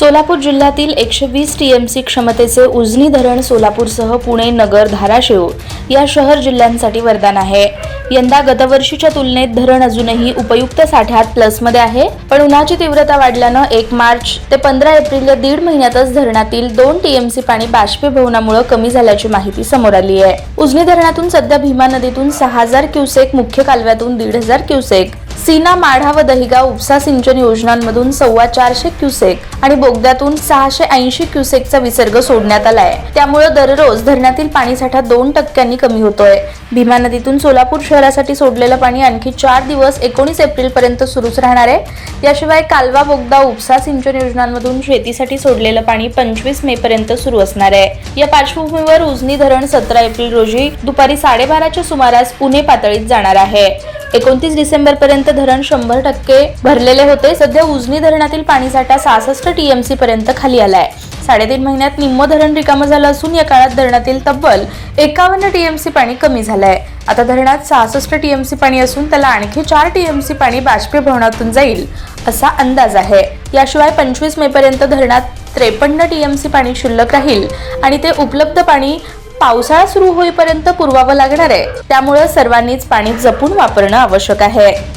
सोलापूर जिल्ह्यातील एकशे वीस टीएमसी क्षमतेचे उजनी धरण सोलापूरसह पुणे नगर धाराशिव या शहर जिल्ह्यांसाठी वरदान आहे. यंदा गतवर्षीच्या तुलनेत धरण अजूनही उपयुक्त साठ्यात प्लसमध्ये आहे पण उन्हाची तीव्रता वाढल्यानं एक मार्च ते पंधरा एप्रिल या दीड महिन्यातच धरणातील दोन टीएमसी पाणी बाष्पीभवनामुळे कमी झाल्याची माहिती समोर आली आहे उजनी धरणातून सध्या भीमा नदीतून सहा हजार क्युसेक मुख्य कालव्यातून दीड हजार क्युसेक सीना माढा व दहिगाव उपसा सिंचन योजनांमधून सव्वा चारशे क्युसेक आणि बोगद्यातून सहाशे ऐंशी क्युसेकचा विसर्ग सोडण्यात आलाय. त्यामुळे दररोज धरणातील पाणीसाठा दोन टक्क्यांनी कमी होतोय. भीमा नदीतून सोलापूर शहरासाठी सोडलेलं पाणी आणखी चार दिवस एकोणीस एप्रिल पर्यंत सुरूच राहणार आहे. याशिवाय कालवा बोगदा उपसा सिंचन योजनांमधून शेतीसाठी सोडलेलं पाणी पंचवीस मे पर्यंत सुरू असणार आहे. या पार्श्वभूमीवर उजनी धरण सतरा एप्रिल रोजी दुपारी साडेबाराच्या सुमारास पुणे पातळीत जाणार आहे. एकोणतीस डिसेंबर पर्यंत धरण शंभर टक्के भरलेले होते. सध्या उजनी धरणातील पाणीसाठा सहासष्ट टीएमसी पर्यंत खाली आलाय. साडेतीन महिन्यात निम्म धरण रिकामं झालं असून या काळात धरणातील तब्बल एकावन्न टीएमसी पाणी कमी झालंय. आता धरणात सहासष्ट टीएमसी पाणी असून त्याला आणखी चार टीएमसी पाणी बाष्पीभवनातून जाईल असा अंदाज आहे. याशिवाय पंचवीस मे पर्यंत धरणात त्रेपन्न टीएमसी पाणी शिल्लक राहील आणि ते उपलब्ध पाणी पावसाळा सुरू होईपर्यंत पुरवावं लागणार आहे. त्यामुळे सर्वांनीच पाणी जपून वापरणं आवश्यक आहे.